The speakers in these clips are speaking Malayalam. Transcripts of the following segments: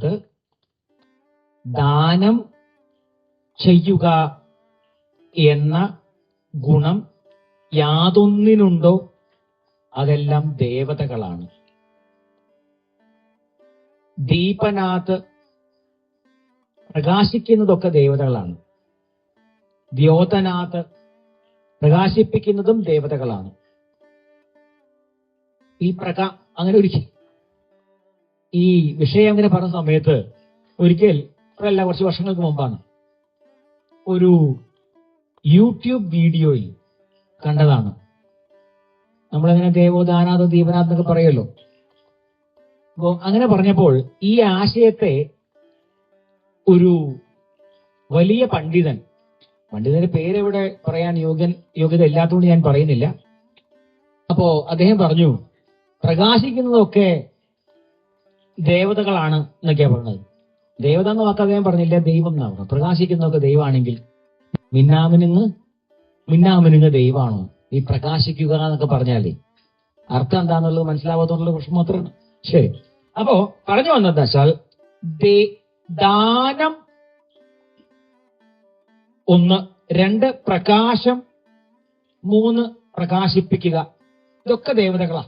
ഇതിനകത്ത് ദാനം ചെയ്യുക എന്ന ഗുണം യാതൊന്നിനുണ്ടോ? അതെല്ലാം ദേവതകളാണ്. ദീപനാഥ് പ്രകാശിക്കുന്നതൊക്കെ ദേവതകളാണ്. ദ്യോതനാഥ് പ്രകാശിപ്പിക്കുന്നതും ദേവതകളാണ്. ഈ പ്രകാ അങ്ങനെ ഒരിക്കൽ ഈ വിഷയം അങ്ങനെ പറഞ്ഞ സമയത്ത് ഒരിക്കൽ അല്ല കുറച്ച് വർഷങ്ങൾക്ക് മുമ്പാണ്. ഒരു യൂട്യൂബ് വീഡിയോയിൽ കണ്ടതാണ്. നമ്മളങ്ങനെ ദേവോദാനാഥ ദീപനാഥ് എന്നൊക്കെ പറയുമല്ലോ അപ്പോ അങ്ങനെ പറഞ്ഞപ്പോൾ ഈ ആശയത്തെ ഒരു വലിയ പണ്ഡിതൻ പണ്ഡിതന്റെ പേരെവിടെ പറയാൻ യോഗ്യൻ യോഗ്യത ഇല്ലാത്തതുകൊണ്ട് ഞാൻ പറയുന്നില്ല. അപ്പോ അദ്ദേഹം പറഞ്ഞു പ്രകാശിക്കുന്നതൊക്കെ ദേവതകളാണ് എന്നൊക്കെയാ പറഞ്ഞത്. ദേവത എന്ന് വാക്ക് അദ്ദേഹം പറഞ്ഞില്ല ദൈവം എന്നാ പറഞ്ഞത്. പ്രകാശിക്കുന്നതൊക്കെ ദൈവമാണെങ്കിൽ മിന്നാമിനുങ്ങ് മിന്നാമിനുങ്ങ് ദൈവമാണോ? ഈ പ്രകാശിക്കുക എന്നൊക്കെ പറഞ്ഞാലേ. അർത്ഥം എന്താന്നുള്ളത് മനസ്സിലാവാത്തോണ്ടുള്ള പ്രശ്നം മാത്രമാണ്. ശരി. അപ്പോ പറഞ്ഞു വന്നത് വെച്ചാൽ ദാനം ഒന്ന് രണ്ട് പ്രകാശം മൂന്ന് പ്രകാശിപ്പിക്കുക. ഇതൊക്കെ ദേവതകളാ.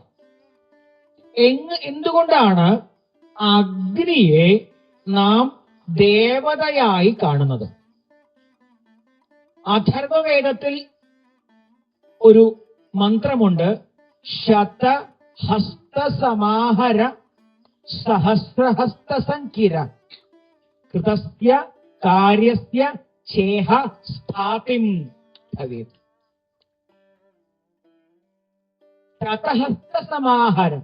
എങ് എന്തുകൊണ്ടാണ് അഗ്നിയെ നാം ദേവതയായി കാണുന്നത്. അഥർവവേദത്തിൽ ഒരു മന്ത്രമുണ്ട് ശത ഹസ്തസമാഹര സഹസ്രഹസ്തസങ്കിര കൃതസ്യ കാര്യസ്യ ചേഹ സ്ഥാപിം ഭവേത്. ശതഹസ്തസമാഹരം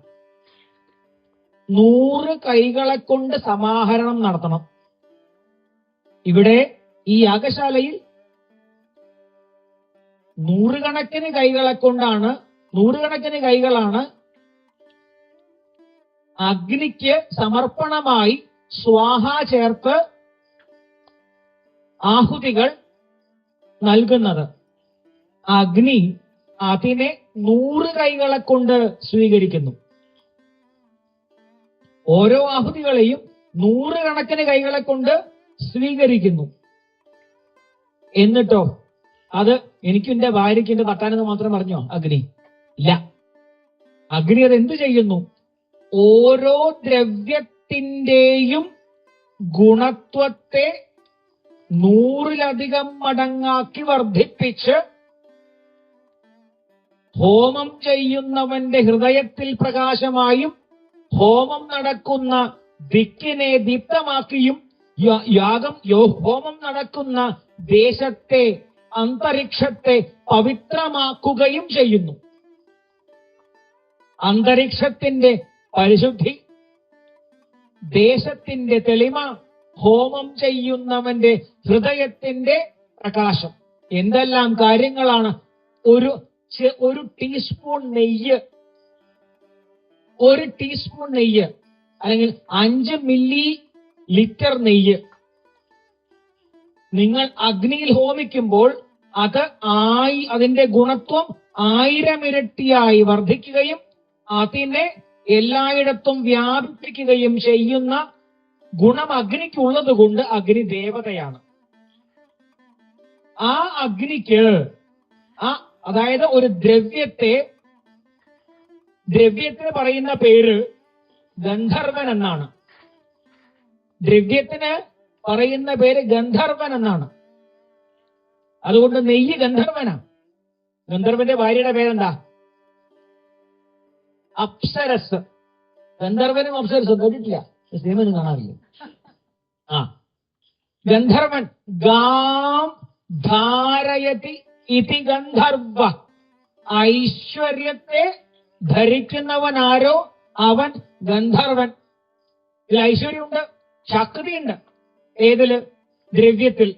നൂറ് കൈകളെ കൊണ്ട് സമാഹരണം നടത്തണം. ഇവിടെ ഈ യാഗശാലയിൽ നൂറുകണക്കിന് കൈകളെ കൊണ്ടാണ് നൂറുകണക്കിന് കൈകളാണ് അഗ്നിക്ക് സമർപ്പണമായി സ്വാഹ ചേർത്ത് ആഹുതികൾ നൽകുന്നത്. അഗ്നി അതിനെ നൂറ് കൈകളെ കൊണ്ട് സ്വീകരിക്കുന്നു. ഓരോ ആഹുതികളെയും നൂറുകണക്കിന് കൈകളെ കൊണ്ട് സ്വീകരിക്കുന്നു. എന്നിട്ടോ? അത് എനിക്കും എന്റെ ഭാര്യയ്ക്ക് എന്റെ തട്ടാനെന്ന് മാത്രം പറഞ്ഞോ? അഗ്നി. ഇല്ല. അഗ്നി അത് എന്ത് ചെയ്യുന്നു? ഓരോ ദ്രവ്യത്തിന്റെയും ഗുണത്വത്തെ നൂറിലധികം മടങ്ങാക്കി വർദ്ധിപ്പിച്ച് ഹോമം ചെയ്യുന്നവന്റെ ഹൃദയത്തിൽ പ്രകാശമായും ഹോമം നടക്കുന്ന ദിക്കിനെ ദീപ്തമാക്കിയും യാഗം ഹോമം നടക്കുന്ന ദേശത്തെ അന്തരീക്ഷത്തെ പവിത്രമാക്കുകയും ചെയ്യുന്നു. അന്തരീക്ഷത്തിന്റെ പരിശുദ്ധി ദേശത്തിന്റെ തെളിമ ഹോമം ചെയ്യുന്നവന്റെ ഹൃദയത്തിന്റെ പ്രകാശം. എന്തെല്ലാം കാര്യങ്ങളാണ്? ഒരു ഒരു ടീസ്പൂൺ നെയ്യ് ഒരു ടീസ്പൂൺ നെയ്യ് അല്ലെങ്കിൽ അഞ്ച് മില്ലി ലിറ്റർ നെയ്യ്. നിങ്ങൾ അഗ്നിയിൽ ഹോമിക്കുമ്പോൾ അത് ആയി അതിന്റെ ഗുണത്വം ആയിരം ഇരട്ടിയായി വർദ്ധിക്കുകയും അതിനെ എല്ലായിടത്തും വ്യാപിപ്പിക്കുകയും ചെയ്യുന്ന ഗുണം അഗ്നിക്കുള്ളത് കൊണ്ട് അഗ്നി ദേവതയാണ്. ആ അഗ്നിക്ക് ആ അതായത് ഒരു ദ്രവ്യത്തെ ദ്രവ്യത്തിന് പറയുന്ന പേര് ഗന്ധർവൻ എന്നാണ്. ദ്രവ്യത്തിന് പറയുന്ന പേര് ഗന്ധർവൻ എന്നാണ്. അതുകൊണ്ട് നെയ്യ് ഗന്ധർവനാണ് ഗന്ധർവന്റെ ഭാര്യയുടെ പേരെന്താ? അപ്സരസ്. ഗന്ധർവനും അപ്സരസ് കേട്ടിട്ടില്ല. സിനിമ കാണാറില്ല. ആ. ഗന്ധർവൻ. ഗാം ധാരയതി ഇതി ഗന്ധർവ. ഐശ്വര്യത്തെ ധരിക്കുന്നവൻ ആരോ അവൻ ഗന്ധർവൻ. ഇതിൽ ഐശ്വര്യമുണ്ട് ശക്തിയുണ്ട് ഏതിൽ? ദ്രവ്യത്തിൽ.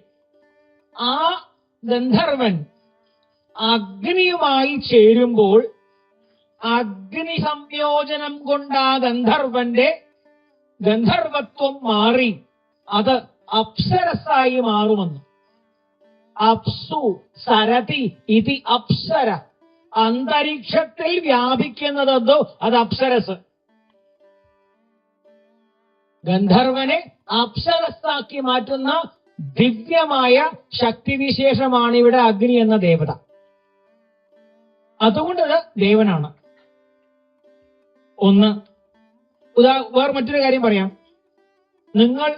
ആ ഗന്ധർവൻ അഗ്നിയുമായി ചേരുമ്പോൾ അഗ്നി സംയോജനം കൊണ്ട് ആ ഗന്ധർവന്റെ ഗന്ധർവത്വം മാറി. അത് അപ്സരസായി മാറുമെന്ന്. അപ്സു സരതി ഇതി അപ്സര. അന്തരീക്ഷത്തിൽ വ്യാപിക്കുന്നത് എന്തോ? അത് അപ്സരസ്. ഗന്ധർവനെ അപ്സരസ്ഥാക്കി മാറ്റുന്ന ദിവ്യമായ ശക്തിവിശേഷമാണ് ഇവിടെ അഗ്നി എന്ന ദേവത. അതുകൊണ്ട് അത് ദേവനാണ്. ഒന്ന് ഉദാ വേറെ മറ്റൊരു കാര്യം പറയാം. നിങ്ങൾ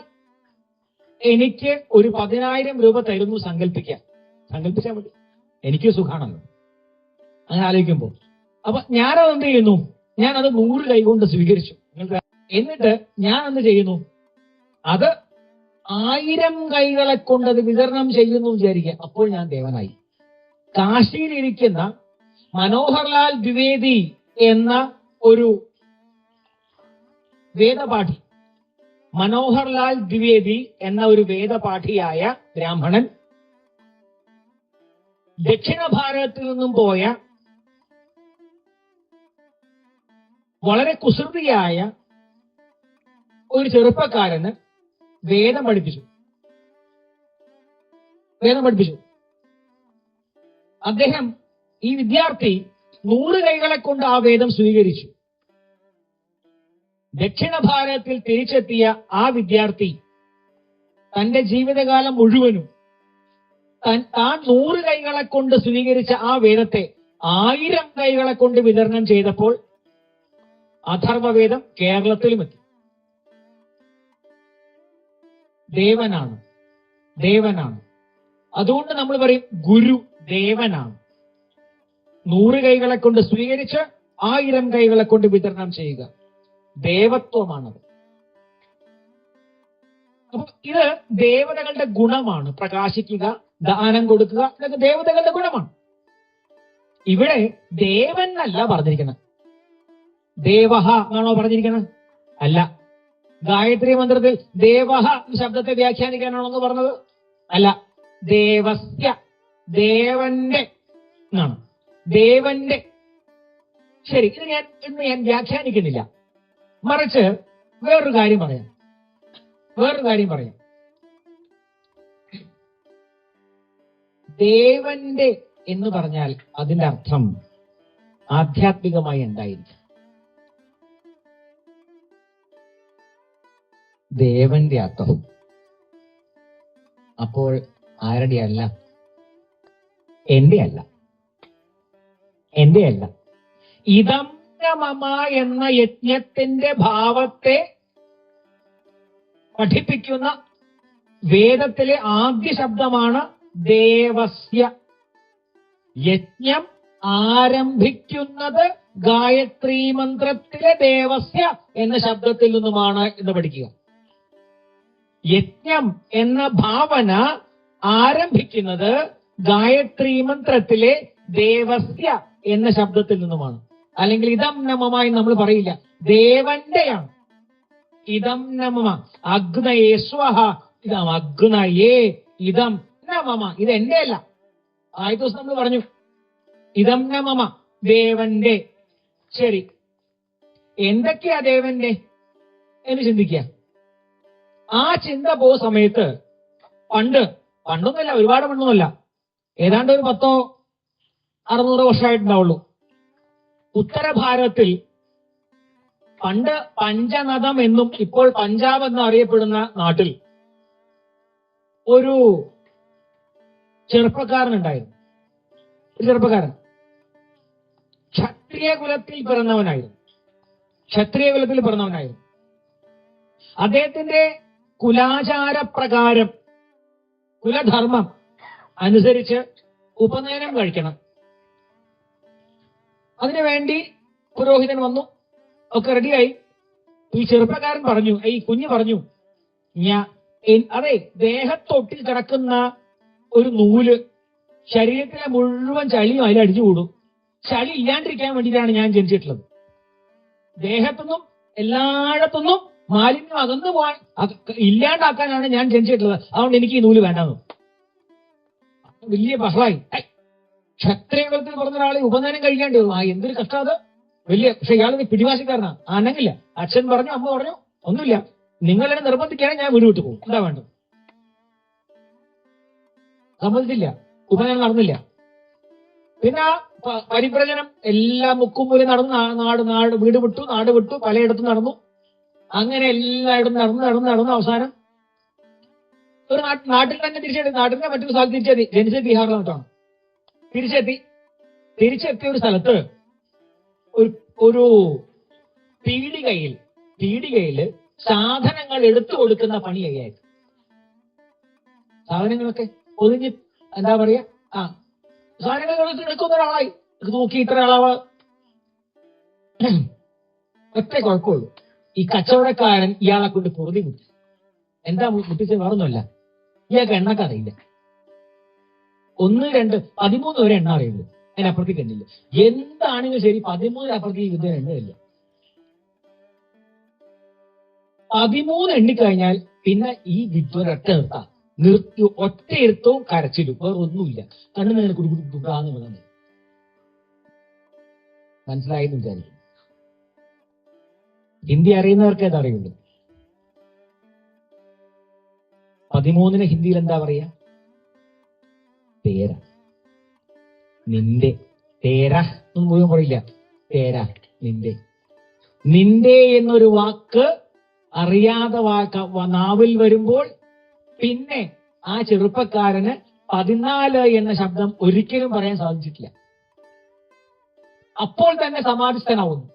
എനിക്ക് ഒരു പതിനായിരം രൂപ തരുന്നു സങ്കല്പിക്കാം സങ്കല്പിച്ചാൽ മതി. എനിക്ക് സുഖാണല്ലോ. അങ്ങനെ ആലോചിക്കുമ്പോൾ. അപ്പൊ ഞാനത് എന്ത് ചെയ്യുന്നു? ഞാൻ അത് നൂറ് കൈകൊണ്ട് സ്വീകരിച്ചു. നിങ്ങൾക്ക് എന്നിട്ട് ഞാൻ എന്ത് ചെയ്യുന്നു? അത് ആയിരം കൈകളെ കൊണ്ട് അത് വിതരണം ചെയ്യുന്നു വിചാരിക്കുക. അപ്പോൾ ഞാൻ ദേവനായി. കാശിയിലിരിക്കുന്ന മനോഹർലാൽ ദ്വിവേദി എന്ന ഒരു വേദപാഠി മനോഹർലാൽ ദ്വിവേദി എന്ന ഒരു വേദപാഠിയായ ബ്രാഹ്മണൻ ദക്ഷിണ ഭാരതത്തിൽ നിന്നും പോയ വളരെ കുസൃതിയായ ഒരു ചെറുപ്പക്കാരന് വേദം പഠിപ്പിച്ചു. വേദം പഠിപ്പിച്ചു. അദ്ദേഹം ഈ വിദ്യാർത്ഥി നൂറ് കൈകളെ കൊണ്ട് ആ വേദം സ്വീകരിച്ചു. ദക്ഷിണ ഭാരതത്തിൽ തിരിച്ചെത്തിയ ആ വിദ്യാർത്ഥി തന്റെ ജീവിതകാലം മുഴുവനും താൻ- നൂറ് കൈകളെ കൊണ്ട് സ്വീകരിച്ച ആ വേദത്തെ ആയിരം കൈകളെ കൊണ്ട് വിതരണം ചെയ്തപ്പോൾ അഥർവവേദം കേരളത്തിലും എത്തി ദേവനാണ്. ദേവനാണ്. അതുകൊണ്ട് നമ്മൾ പറയും ഗുരു ദേവനാണ്. നൂറ് കൈകളെ കൊണ്ട് സ്വീകരിച്ച് ആയിരം കൈകളെ കൊണ്ട് വിതരണം ചെയ്യുക. ദേവത്വമാണത്. അപ്പൊ ഇത് ദേവതകളുടെ ഗുണമാണ്. പ്രകാശിക്കുക ദാനം കൊടുക്കുക ഇതൊക്കെ ദേവതകളുടെ ഗുണമാണ്. ഇവിടെ ദേവൻ അല്ല പറഞ്ഞിരിക്കുന്നത്. ദേവഹ എന്നാണോ പറഞ്ഞിരിക്കുന്നത് അല്ല. ഗായത്രി മന്ത്രത്തിൽ ദേവഹ ശബ്ദത്തെ വ്യാഖ്യാനിക്കാനാണോ എന്ന് പറഞ്ഞത്? അല്ല. ദേവസ്യ ദേവന്റെ എന്നാണ്. ദേവന്റെ. ശരി ഇത് ഞാൻ ഇന്ന് ഞാൻ വ്യാഖ്യാനിക്കുന്നില്ല. മറിച്ച് വേറൊരു കാര്യം പറയാം. വേറൊരു കാര്യം പറയാം. ദേവന്റെ എന്ന് പറഞ്ഞാൽ അതിന്റെ അർത്ഥം ആധ്യാത്മികമായി എന്തായിരിക്കും? ദേവന്റെ അർത്ഥം. അപ്പോൾ ആരുടെ അല്ല? എന്റെ അല്ല എന്റെ അല്ല ഇതം മമ എന്ന യജ്ഞത്തിന്റെ ഭാവത്തെ പഠിപ്പിക്കുന്ന വേദത്തിലെ ആദ്യ ശബ്ദമാണ് ദേവസ്യ. യജ്ഞം ആരംഭിക്കുന്നത് ഗായത്രി മന്ത്രത്തിലെ ദേവസ്യ എന്ന ശബ്ദത്തിൽ നിന്നുമാണ് എന്ന് പഠിക്കുക. യജ്ഞം എന്ന ഭാവന ആരംഭിക്കുന്നത് ഗായത്രി മന്ത്രത്തിലെ ദേവസ്യ എന്ന ശബ്ദത്തിൽ നിന്നുമാണ്. അല്ലെങ്കിൽ ഇതം നമമായി നമ്മൾ പറയില്ല. ദേവന്റെയാണ്. ഇതം നമമ. അഗ്നയേ സ്വഹ. ഇതം അഗ്നയേ ഇതം നമമ. ഇത് എന്റെ അല്ല ആദ്യ ദിവസം നമ്മൾ പറഞ്ഞു ഇതം നമമ ദേവന്റെ. ശരി. എന്തൊക്കെയാ ദേവന്റെ? എന്ന് ചിന്തിക്കുക. ആ ചിന്ത പോ സമയത്ത് പണ്ട് പണ്ടൊന്നുമല്ല ഒരുപാട് പണ്ടൊന്നുമല്ല. ഏതാണ്ട് ഒരു പത്തോ അറുന്നൂറ് വർഷമായിട്ടുണ്ടാവുള്ളൂ. ഉത്തര ഭാരതത്തിൽ പണ്ട് പഞ്ചനദം എന്നും ഇപ്പോൾ പഞ്ചാബ് എന്നും അറിയപ്പെടുന്ന നാട്ടിൽ ഒരു ചെറുപ്പക്കാരൻ ഉണ്ടായിരുന്നു ഒരു ചെറുപ്പക്കാരൻ. ക്ഷത്രിയ കുലത്തിൽ പിറന്നവനായിരുന്നു. ക്ഷത്രിയ കുലത്തിൽ പിറന്നവനായിരുന്നു. അദ്ദേഹത്തിന്റെ കുലാചാര പ്രകാരം കുലധർമ്മം അനുസരിച്ച് ഉപനയനം കഴിക്കണം. അതിനുവേണ്ടി പുരോഹിതൻ വന്നു ഒക്കെ റെഡിയായി. ഈ ചെറുപ്പക്കാരൻ പറഞ്ഞു ഈ കുഞ്ഞു പറഞ്ഞു ഞാൻ അതെ ദേഹത്തൊട്ടിൽ കിടക്കുന്ന ഒരു നൂൽ ശരീരത്തിലെ മുഴുവൻ ചളിയും അതിൽ അടിച്ചു കൂടും. ചളി ഇല്ലാണ്ടിരിക്കാൻ വേണ്ടിയിട്ടാണ് ഞാൻ ജനിച്ചിട്ടുള്ളത്. ദേഹത്തുനിന്നും എല്ലായിടത്തുനിന്നും മാലിന്യം അകന്നു പോകാൻ ഇല്ലാണ്ടാക്കാനാണ് ഞാൻ ജനിച്ചിട്ടുള്ളത്. അതുകൊണ്ട് എനിക്ക് ഈ നൂൽ വേണ്ടെന്ന്. വലിയ ബഹളായി. ക്ഷത്രിയകുലത്തിൽ ക്ഷത്രിയ കുലത്തിൽ പറഞ്ഞ ഒരാളെ ഉപനയനം കഴിക്കാണ്ട് വരും. ആ എന്തൊരു കഷ്ടം അത്. വലിയ പക്ഷെ ഇയാൾ പിടിവാശിക്കാരനാ. ആണെങ്കില്ല അച്ഛൻ പറഞ്ഞു അമ്മ പറഞ്ഞു ഒന്നുമില്ല. നിങ്ങളെ നിർബന്ധിക്കാനേ ഞാൻ വീട് വിട്ടു പോകും. എന്താ വേണ്ടത്? സമ്മതിച്ചില്ല. ഉപനയനം നടന്നില്ല. പിന്നെ പരിപ്രചനം എല്ലാ മുക്കും മൂലം നടന്നു നാട് നാട് വീട് വിട്ടു നാട് വിട്ടു പലയിടത്തും നടന്നു. അങ്ങനെ എല്ലായിടും നടന്ന് നടന്ന് നടന്ന് അവസാനം ഒരു നാട്ടിൽ തന്നെ തിരിച്ചെത്തി. നാട്ടിലെ മറ്റൊരു സ്ഥലത്ത് തിരിച്ചെത്തി. ജനിച്ചത് ബീഹാറിലോട്ടാണ് തിരിച്ചെത്തി. തിരിച്ചെത്തിയ ഒരു സ്ഥലത്ത് ഒരു ഒരു പീടികയിൽ പീടികയിൽ സാധനങ്ങൾ എടുത്തു കൊടുക്കുന്ന പണിയായി അയാൾക്ക് സാധനങ്ങളൊക്കെ ഒതുങ്ങി എന്താ പറയാ? ആ സാധനങ്ങൾ എടുക്കുന്ന ഒരാളായി. നോക്കി ഇത്ര ആളാവ. ഒറ്റ കുഴപ്പമുള്ളൂ. ഈ കച്ചവടക്കാരൻ ഇയാളെ കൊണ്ട് പൊറുതി മുട്ടി എന്താ മുട്ടിച്ച് വേറൊന്നുമല്ല. ഇയാൾക്ക് എണ്ണക്ക് അറിയില്ല. ഒന്ന് രണ്ട് പതിമൂന്ന് വരെ എണ്ണ അറിയുള്ളൂ. അതിനപ്പുറത്തേക്ക് എണ്ണില്ല. എന്താണെങ്കിലും ശരി പതിമൂന്ന് അപ്പുറത്തേക്ക് യുദ്ധം എണ്ണയില്ല. പതിമൂന്ന് എണ്ണിക്കഴിഞ്ഞാൽ പിന്നെ ഈ വിദ്വൻ ഒറ്റ നിർത്താം. നിർത്തി ഒറ്റ ഇരുത്തവും കരച്ചിലും. വേറെ ഒന്നുമില്ല. കണ്ണു നേരെ കുടി കുടി മനസ്സിലായെന്ന് വിചാരിക്കും. ഹിന്ദി അറിയുന്നവർക്കേ അത് അറിയുള്ളൂ. പതിമൂന്നിന് ഹിന്ദിയിൽ എന്താ പറയാ? തേര നിന്റെ തേര എന്ന് മുഴുവൻ പറയില്ല. തേര നിന്റെ. നിന്റെ എന്നൊരു വാക്ക് അറിയാതെ വാക്ക നാവിൽ വരുമ്പോൾ പിന്നെ ആ ചെറുപ്പക്കാരന് പതിനാല് എന്ന ശബ്ദം ഒരിക്കലും പറയാൻ സാധിച്ചിട്ടില്ല. അപ്പോൾ തന്നെ സമാധിസ്ഥനാവുന്നു.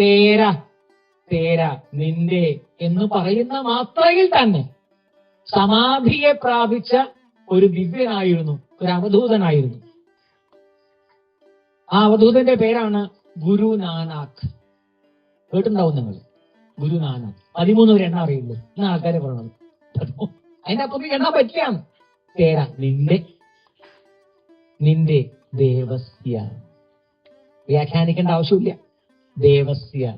തേര തേര നിന്റെ എന്ന് പറയുന്ന മാത്രയിൽ തന്നെ സമാധിയെ പ്രാപിച്ച ഒരു ദിവ്യനായിരുന്നു ഒരു അവധൂതനായിരുന്നു. ആ അവധൂതന്റെ പേരാണ് ഗുരു നാനാക്ക്. കേട്ടിട്ടുണ്ടാവും നിങ്ങൾ? ഗുരു നാനാക്ക്. പതിമൂന്ന് പേര് എണ്ണ അറിയുള്ളൂ? എന്ന ആൾക്കാരെ പറയണത്. അതിന്റെ അപ്പുറത്തേക്ക് എണ്ണ പറ്റിയാണ്. തേര നിന്റെ നിന്റെ ദേവസ്യ. വ്യാഖ്യാനിക്കേണ്ട ആവശ്യമില്ല. ദേവസ്യ.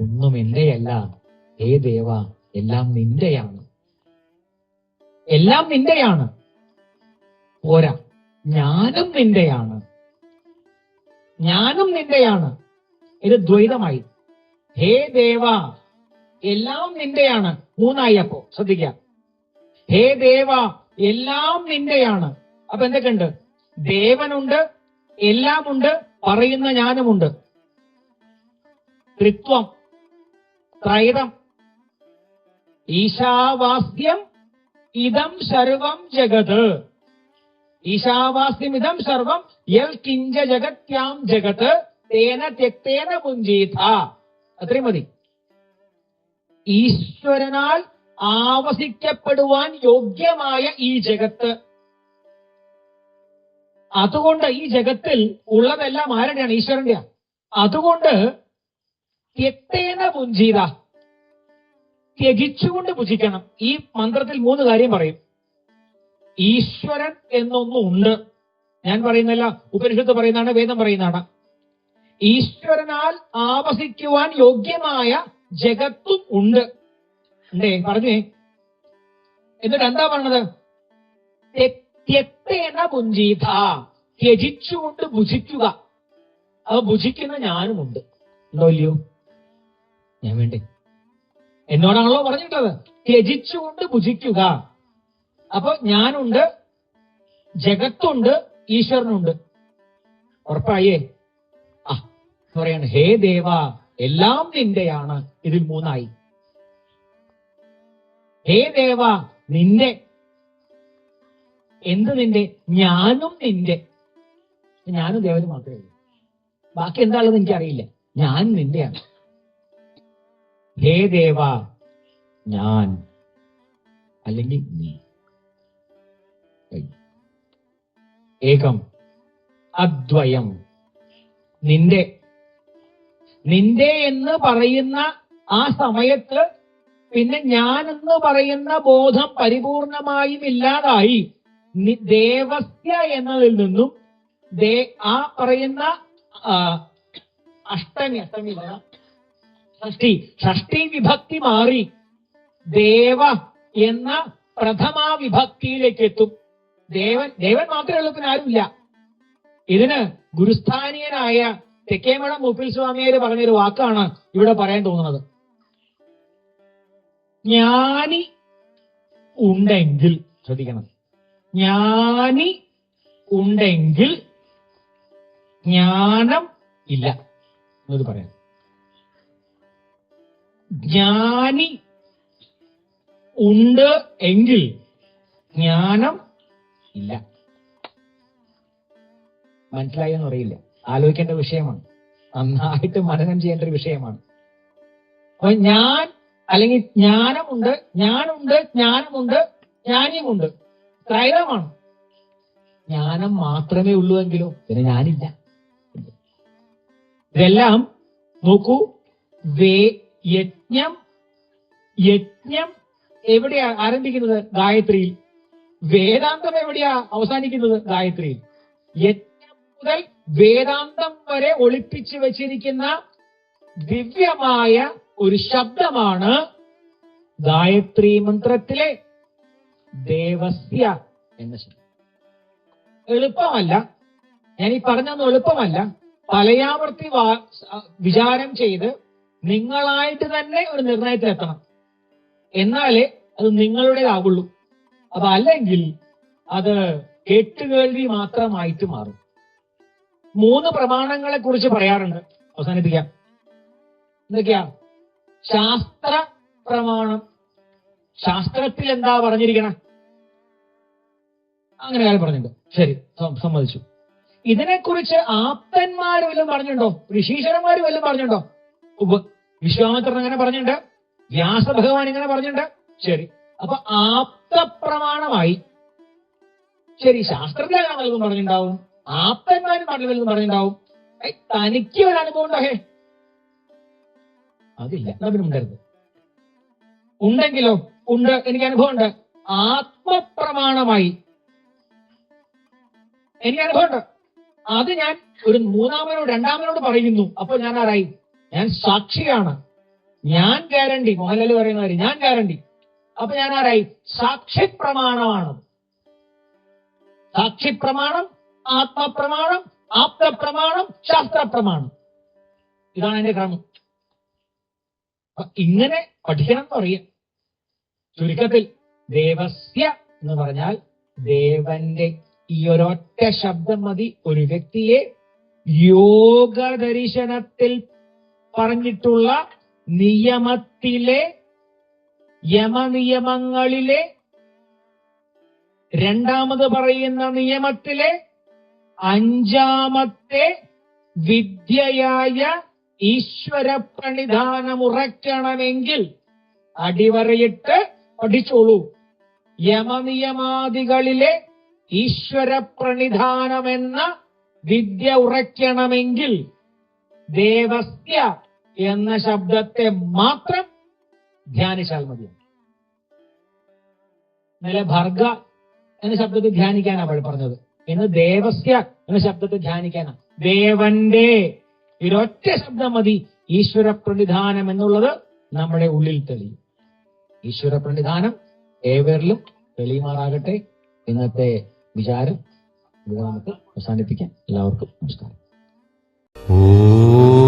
ഒന്നും എന്റെയല്ല ഹേ ദേവ എല്ലാം നിന്റെയാണ്. എല്ലാം നിന്റെയാണ്. പോരാ ഞാനും നിന്റെയാണ്. ഞാനും നിന്റെയാണ്. ഇത് ദ്വൈതമായി. ഹേ ദേവ എല്ലാം നിന്റെയാണ്. മൂന്നായി അപ്പോ ശ്രദ്ധിക്കാം. ഹേ ദേവ എല്ലാം നിന്റെയാണ്. അപ്പൊ എന്തൊക്കെയുണ്ട്? ദേവനുണ്ട് എല്ലാമുണ്ട് പറയുന്ന ഞാനുമുണ്ട്. ത്രിത്വം. ത്രൈതം. ഈശാവാസ്യം ഇതം സർവം ജഗത്. ഈശാവാസ്യം ഇതം സർവം യൽ കിഞ്ച ജഗത്യാം ജഗത്. തേന തെക്തേന പുഞ്ചീത അത്രയും മതി. ഈശ്വരനാൽ ആവസിക്കപ്പെടുവാൻ യോഗ്യമായ ഈ ജഗത്ത്. അതുകൊണ്ട് ഈ ജഗത്തിൽ ഉള്ളതെല്ലാം ആരുടെയാണ്? ഈശ്വരന്റെയാണ് അതുകൊണ്ട് തെക്തേന പുഞ്ചീത. ത്യജിച്ചുകൊണ്ട് പുജിക്കണം ഈ മന്ത്രത്തിൽ മൂന്ന് കാര്യം പറയും. ഈശ്വരൻ എന്നൊന്നും ഉണ്ട്. ഞാൻ പറയുന്നല്ല ഉപനിഷത്ത് പറയുന്നതാണ് വേദം പറയുന്നതാണ്. ഈശ്വരനാൽ ആവസിക്കുവാൻ യോഗ്യമായ ജഗത്തും ഉണ്ട്. ഉണ്ടേ പറഞ്ഞേ? എന്നിട്ട് എന്താ പറഞ്ഞത് തെക്തേന പുഞ്ചീത. ത്യജിച്ചുകൊണ്ട് ഭുജിക്കുക. അത് ഭുജിക്കുന്ന ഞാനുമുണ്ട്. ഉണ്ടോ ഇല്ലയോ? ഞാൻ വേണ്ടേ. എന്നോടാണല്ലോ പറഞ്ഞിട്ടത്? ത്യജിച്ചുകൊണ്ട് ഭുജിക്കുക. അപ്പൊ ഞാനുണ്ട് ജഗത്തുണ്ട് ഈശ്വരനുണ്ട്. ഉറപ്പായേ? ആ പറയാണ് ഹേ ദേവ എല്ലാം നിന്റെയാണ്. ഇതിൽ മൂന്നായി. ഹേ ദേവ നിന്റെ എന്ത് നിന്റെ? ഞാനും നിന്റെ. ഞാനും ദേവന് മാത്രമേ ഉള്ളൂ. ബാക്കി എന്താണെന്ന് എനിക്കറിയില്ല. ഞാൻ നിന്റെയാണ്. ഹേ ദേവ ഞാൻ അല്ലെങ്കിൽ നീ. ഏകം അദ്വയം നിന്റെ നിന്റെ എന്ന് പറയുന്ന ആ സമയത്ത് പിന്നെ ഞാൻ എന്ന് പറയുന്ന ബോധം പരിപൂർണമായും ഇല്ലാതായി ദേവസ്യ എന്നതിൽ നിന്നും ദേ ആ പറയുന്ന അഷ്ടമി അഷ്ടമി ഷഷ്ടി. ഷഷ്ടി വിഭക്തി മാറി. ദേവ എന്ന പ്രഥമ വിഭക്തിയിലേക്ക് എത്തും. ദേവൻ ദേവൻ മാത്രമേ ഉള്ളൂ ആരുമില്ല. ഇതിന് ഗുരുസ്ഥാനീയനായ തെക്കേമഠം മുപ്പിൽ സ്വാമിയാര് പറഞ്ഞൊരു വാക്കാണ് ഇവിടെ പറയാൻ തോന്നുന്നത്. ജ്ഞാനി ഉണ്ടെങ്കിൽ ശ്രദ്ധിക്കണം. ജ്ഞാനി ഉണ്ടെങ്കിൽ ജ്ഞാനം ഇല്ല. എന്നത് പറയാം. ജ്ഞാനി ഉണ്ട് എങ്കിൽ ജ്ഞാനം ഇല്ല. മനസ്സിലായെന്ന് അറിയില്ല. ആലോചിക്കേണ്ട വിഷയമാണ്. നന്നായിട്ട് മനനം ചെയ്യേണ്ട ഒരു വിഷയമാണ്. അപ്പൊ ഞാൻ അല്ലെങ്കിൽ ജ്ഞാനമുണ്ട് ഞാനുണ്ട് ജ്ഞാനമുണ്ട് ജ്ഞാനിയുമുണ്ട്. ത്രൈതമാണ് ജ്ഞാനം മാത്രമേ ഉള്ളൂ എങ്കിലോ പിന്നെ ഞാനില്ല. ഇതെല്ലാം നോക്കൂ. വേ യജ്ഞം യജ്ഞം എവിടെയാ ആരംഭിക്കുന്നത്? ഗായത്രിയിൽ. വേദാന്തം എവിടെയാ അവസാനിക്കുന്നത്? ഗായത്രിയിൽ. യജ്ഞം മുതൽ വേദാന്തം വരെ ഒളിപ്പിച്ചു വച്ചിരിക്കുന്ന ദിവ്യമായ ഒരു ശബ്ദമാണ് ഗായത്രി മന്ത്രത്തിലെ ദേവസ്യ എന്ന ശബ്ദം. എളുപ്പമല്ല. ഞാൻ ഈ പറഞ്ഞൊന്നും എളുപ്പമല്ല. പലയാവർത്തി വിചാരം ചെയ്ത് നിങ്ങളായിട്ട് തന്നെ ഒരു നിർണയത്തിൽ എത്തണം. എന്നാലേ അത് നിങ്ങളുടേതാകുള്ളൂ. അല്ലെങ്കിൽ അത് കേട്ടുകേൾവി മാത്രമായിട്ട് മാറും. മൂന്ന് പ്രമാണങ്ങളെ കുറിച്ച് പറയാറുണ്ട്. അവസാനിപ്പിക്കാം. എന്തൊക്കെയാ? ശാസ്ത്ര പ്രമാണം. ശാസ്ത്രത്തിൽ എന്താ പറഞ്ഞിരിക്കണം? അങ്ങനെ കാര്യം പറഞ്ഞിട്ടുണ്ട്. ശരി സമ്മതിച്ചു. ഇതിനെക്കുറിച്ച് ആപ്തന്മാർ വല്ലതും പറഞ്ഞിട്ടുണ്ടോ? ഋഷീശ്വരന്മാർ വല്ലതും പറഞ്ഞിട്ടുണ്ടോ? വിശ്വാമിത്രൻ അങ്ങനെ പറഞ്ഞിട്ടുണ്ട്. വ്യാസഭഗവാൻ ഇങ്ങനെ പറഞ്ഞിട്ടുണ്ട്. ശരി. അപ്പൊ ആപ്തപ്രമാണമായി ശരി ശാസ്ത്രത്തിലെ കാണലും പറഞ്ഞിട്ടുണ്ടാവും. ആപ്തന്മാരും വല്ലതും പറഞ്ഞിട്ടുണ്ടാവും. തനിക്ക് ഒരു അനുഭവം ഉണ്ടാകേ അതില്ല. അതിനും ഉണ്ടെങ്കിലോ? ഉണ്ട്. എനിക്ക് അനുഭവം ഉണ്ട് ആത്മപ്രമാണമായി. എനിക്ക് അനുഭവമുണ്ട്. അത് ഞാൻ ഒരു മൂന്നാമനോട് രണ്ടാമനോട് പറയുന്നു. അപ്പൊ ഞാൻ ആരായി? ഞാൻ സാക്ഷിയാണ്. ഞാൻ ഗ്യാരണ്ടി മോഹൻലാൽ പറയുന്ന കാര്യം ഞാൻ ഗ്യാരണ്ടി അപ്പൊ ഞാൻ ആരായി? സാക്ഷി പ്രമാണമാണ് സാക്ഷി പ്രമാണം ആത്മപ്രമാണം ആപ്തപ്രമാണം ശാസ്ത്രപ്രമാണം. ഇതാണ് എന്റെ ക്രമം. ഇങ്ങനെ പഠിക്കണം എന്ന് പറയും. ചുരുക്കത്തിൽ ദേവസ്യ എന്ന് പറഞ്ഞാൽ ദേവന്റെ ഈ ഒരൊറ്റ ശബ്ദം മതി. ഒരു വ്യക്തിയെ യോഗ ദർശനത്തിൽ പറഞ്ഞിട്ടുള്ള നിയമത്തിലെ യമനിയമങ്ങളിലെ രണ്ടാമത് പറയുന്ന നിയമത്തിലെ അഞ്ചാമത്തെ വിദ്യയായ ഈശ്വര പ്രണിധാനം ഉറയ്ക്കണമെങ്കിൽ അടിവരയിട്ട് പഠിച്ചോളൂ. യമനിയമാദികളിലെ ഈശ്വര പ്രണിധാനമെന്ന വിദ്യ ഉറയ്ക്കണമെങ്കിൽ ദേവസ്യ എന്ന ശബ്ദത്തെ മാത്രം ധ്യാനിച്ചാൽ മതിയാണ് ഇന്നലെ ഭർഗ എന്ന ശബ്ദത്തെ ധ്യാനിക്കാനാ അവൾ പറഞ്ഞത്. എന്ന് ദേവസ്യ എന്ന ശബ്ദത്തെ ധ്യാനിക്കാനാ. ദേവന്റെ ഒരൊറ്റ ശബ്ദം മതി. ഈശ്വര പ്രണിധാനം എന്നുള്ളത് നമ്മുടെ ഉള്ളിൽ തെളിയും. ഈശ്വര പ്രണിധാനം ഏവരിലും തെളിയുമാറാകട്ടെ. ഇന്നത്തെ വിചാരം നമുക്ക് അവസാനിപ്പിക്കാം. എല്ലാവർക്കും നമസ്കാരം. ഓ